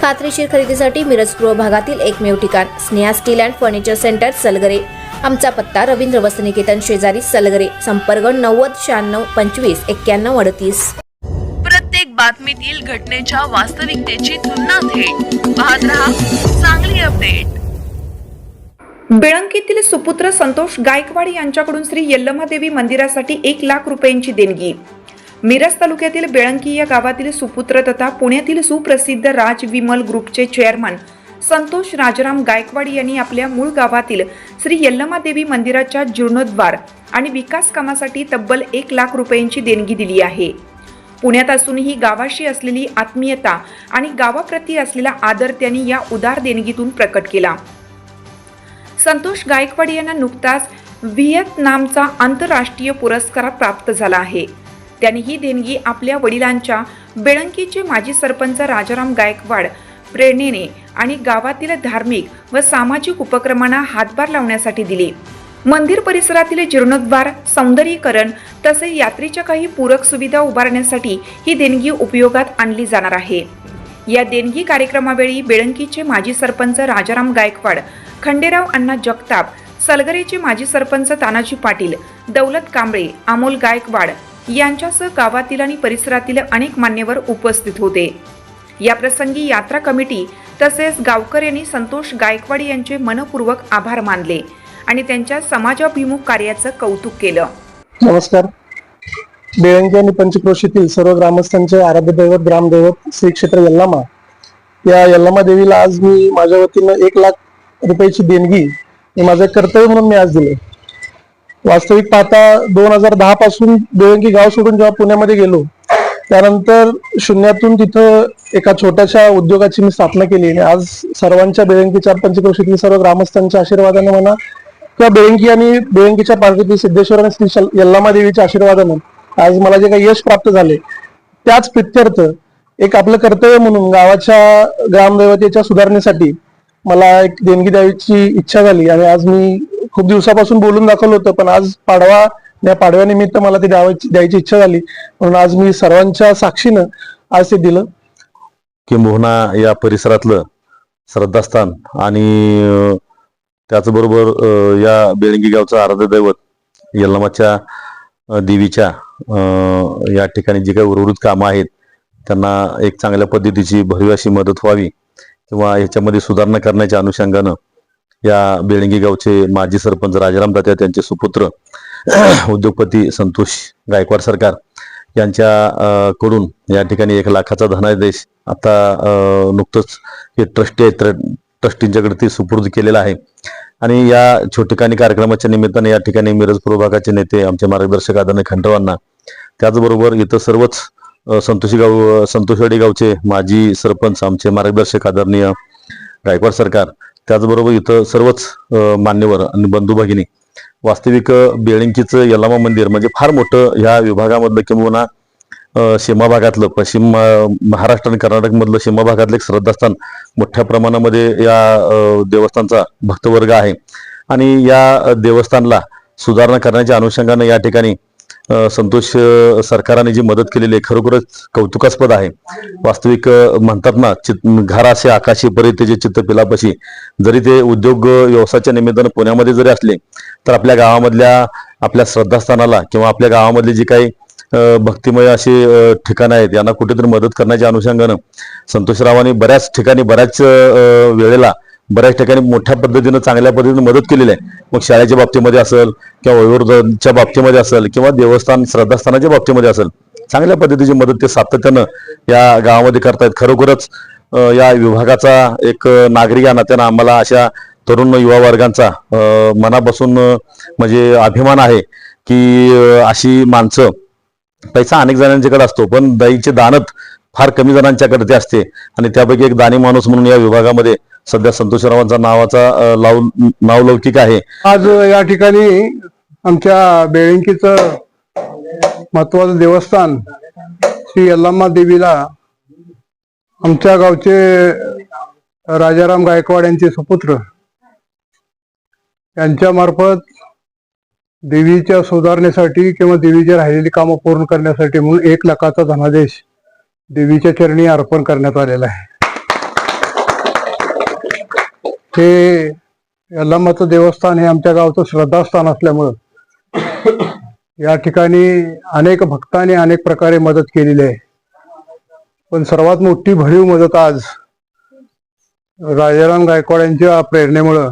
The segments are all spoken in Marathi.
खात्रीशीर खरेदीसाठी मिरज पूर्व भागातील एकमेव ठिकाण Sneha steel and furniture centre Salgare. आमचा पत्ता रवींद्र वसनिकेतन शेजारी सलगरे संपर्क नव्वद शहाण्णव पंचवीस एक्क्याण्णव अडतीस. प्रत्येक बातमीतील घटनेच्या वास्तविकतेची तुलना थेट. पाहत रहा चांगली अपडेट. बेळंकीतील सुपुत्र संतोष गायकवाड यांच्याकडून श्री यल्लमादेवी मंदिरासाठी एक लाख रुपयांची देणगी. मिरज तालुक्यातील बेळंकी या गावातील सुपुत्र तथा पुण्यातील सुप्रसिद्ध राज विमल ग्रुपचे चेअरमन संतोष राजाराम गायकवाड यांनी आपल्या मूळ गावातील श्री यल्लमादेवी मंदिराच्या जीर्णोद्वार आणि विकास कामासाठी तब्बल एक लाख रुपयांची देणगी दिली आहे. पुण्यात असूनही गावाशी असलेली आत्मीयता आणि गावाप्रती असलेला आदर त्यांनी या उदार देणगीतून प्रकट केला. संतोष गायकवाड यांना नुकताच व्हिएतनामचा आंतरराष्ट्रीय पुरस्कार प्राप्त झाला आहे. त्यांनी ही देणगी आपल्या वडिलांच्या बेळंकीचे माजी सरपंच राजाराम गायकवाड प्रेरणेने आणि गावातील धार्मिक व सामाजिक उपक्रमांना हातभार लावण्यासाठी दिली. मंदिर परिसरातील जीर्णोद्वार सौंदर्यीकरण तसेच यात्रेच्या काही पूरक सुविधा उभारण्यासाठी ही देणगी उपयोगात आणली जाणार आहे. या देणगी कार्यक्रमावेळी बेळंकीचे माजी सरपंच राजाराम गायकवाड खंडेराव अण्णा जगताप सलगरेचे माजी सरपंच तानाजी पाटील दौलत कांबळे अमोल गायकवाड यांच्यासह गावातील आणि परिसरातील अनेक मान्यवर उपस्थित होते. या प्रसंगी यात्रा कमिटी तसेच गावकर यांनी संतोष गायकवाड यांचे मनपूर्वक आभार मानले आणि त्यांच्या समाजाभिमुख कार्याचं कौतुक केलं. नमस्कार. बेळंगी आणि पंचक्रोशीतील सर्व ग्रामस्थांचे आराध्य दैवत ग्रामदैवत श्री क्षेत्र यल्लामा. या यल्लामा देवीला आज मी माझ्या वतीनं एक लाख रुपयाची देणगी हे माझं कर्तव्य म्हणून मी आज दिले वास्तविक पाहता दोन हजार दहा पासून देवंगी गाव सोडून जेव्हा पुण्यामध्ये गेलो त्यानंतर शून्यातून तिथं एका छोट्याशा उद्योगाची मी स्थापना केली. आणि आज सर्वांच्या बेळंकीच्या पंचक्रोशीतील सर्व ग्रामस्थांच्या आशीर्वादाने म्हणा किंवा बेळंकी आणि बेळंकीच्या पार्वती सिद्धेश्वर आणि श्री यल्लामा देवीच्या आशीर्वादानं आज मला जे काही यश प्राप्त झाले त्याच प्रित्यर्थ एक आपलं कर्तव्य म्हणून गावाच्या ग्रामदैवतेच्या सुधारणेसाठी मला एक देणगी द्यायची इच्छा झाली. आणि आज मी खूप दिवसापासून बोलून दाखवलं होतं पण आज पाडवा या पाडव्यानिमित्त मला ते द्यावायची द्यायची इच्छा झाली. म्हणून आज मी सर्वांच्या साक्षीनं आज ते दिलं. किंबहुना या परिसरातलं श्रद्धास्थान आणि त्याचबरोबर या बेळंगी गावचं आराध्य दैवत यल्लमाच्या देवीच्या या ठिकाणी जी काही उर्वरित कामं आहेत त्यांना एक चांगल्या पद्धतीची भरीव अशी मदत व्हावी किंवा याच्यामध्ये सुधारणा करण्याच्या अनुषंगानं या बेळंगी गावचे माजी सरपंच राजाराम तात्या त्यांचे सुपुत्र उद्योगपती संतोष गायकवाड सरकार यांच्या कडून या ठिकाणी एक लाखाचा धनादेश आता नुकतंच हे ट्रस्टी आहे ट्रस्टींच्याकडे ते सुपूर्द केलेला आहे. आणि या छोटेखानी कार्यक्रमाच्या निमित्ताने या ठिकाणी मिरज प्रभागाचे नेते आमचे मार्गदर्शक आदरणीय खंडवांना त्याचबरोबर इथं सर्वच संतोषी गाव संतोषवाडी गावचे माजी सरपंच आमचे मार्गदर्शक आदरणीय गायकवाड सरकार त्याचबरोबर इथं सर्वच मान्यवर आणि बंधू भगिनी वास्तविक बेळिंकीचं बेळंकीचं मंदिर म्हणजे फार मोठं ह्या विभागामधलं किंवा सीमा भागातलं पश्चिम महाराष्ट्र आणि कर्नाटक मधलं सीमा भागातलं एक श्रद्धास्थान मोठ्या प्रमाणामध्ये या देवस्थानचा भक्तवर्ग आहे. आणि या देवस्थानला सुधारणा करण्याच्या अनुषंगाने या ठिकाणी संतोष सरकाराने जी मदत केलेली आहे खरोखरच कौतुकास्पद आहे. वास्तविक म्हणतात ना चित घराशे आकाशी परी त्याचे चित्त पिलापाशी जरी ते उद्योग व्यवसायाच्या निमित्तानं पुण्यामध्ये जरी असले तर आपल्या गावामधल्या आपल्या श्रद्धास्थानाला किंवा आपल्या गावामधली जी काही भक्तिमय अशी ठिकाणं आहेत यांना कुठेतरी मदत करण्याच्या अनुषंगानं संतोषरावांनी बऱ्याच ठिकाणी बऱ्याच वेळेला बऱ्याच ठिकाणी मोठ्या पद्धतीनं चांगल्या पद्धतीने मदत केलेली आहे. मग शाळेच्या बाबतीमध्ये असेल किंवा वयोवृद्धांच्या बाबतीमध्ये असेल किंवा देवस्थान श्रद्धास्थानाच्या बाबतीमध्ये असेल चांगल्या पद्धतीची मदत ते सातत्यानं या गावामध्ये करतायत. खरोखरच या विभागाचा एक नागरिक या नात्यानं आम्हाला अशा तरुण युवा वर्गांचा मनापासून म्हणजे अभिमान आहे की अशी माणसं पैसा अनेक जणांच्याकडे असतो पण दाईचे दानत फार कमी जणांच्याकडे ते असते. आणि त्यापैकी एक दानी माणूस म्हणून या विभागामध्ये सध्या संतोषरावांचा नावाचा अ, लाव नावलौकिक आहे. आज या ठिकाणी आमच्या बेळंकीचं महत्वाचं देवस्थान श्री यल्लामा देवीला आमच्या गावचे राजाराम गायकवाड यांचे सुपुत्र यांच्या मार्फत देवीच्या सुधारणेसाठी किंवा देवीची राहिलेली कामं पूर्ण करण्यासाठी म्हणून एक लाखाचा धनादेश देवीच्या चरणी अर्पण करण्यात आलेला आहे. हे यल्लामाचं देवस्थान हे आमच्या गावचं श्रद्धास्थान असल्यामुळं या ठिकाणी अनेक भक्तांनी अनेक प्रकारे मदत केलेली आहे. पण सर्वात मोठी भरीव मदत आज राजाराम गायकवाड यांच्या प्रेरणेमुळं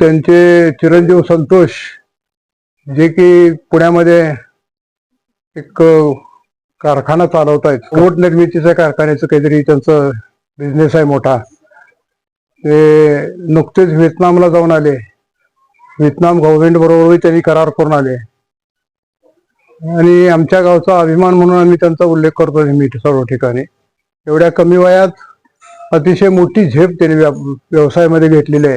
त्यांचे चिरंजीव संतोष जे की पुण्यामध्ये एक कारखाना चालवत आहेत रोड निर्मितीच्या कारखान्याचं काहीतरी त्यांचं बिझनेस आहे मोठा. ते नुकतेच व्हिएतनामला जाऊन आले. व्हिएतनाम गव्हर्नमेंट बरोबरही त्यांनी करार करून आले. आणि आमच्या गावचा अभिमान म्हणून आम्ही त्यांचा उल्लेख करतो मी सर्व ठिकाणी. एवढ्या कमी वयात अतिशय मोठी झेप त्यांनी व्या- व्यवसायामध्ये घेतलेली आहे.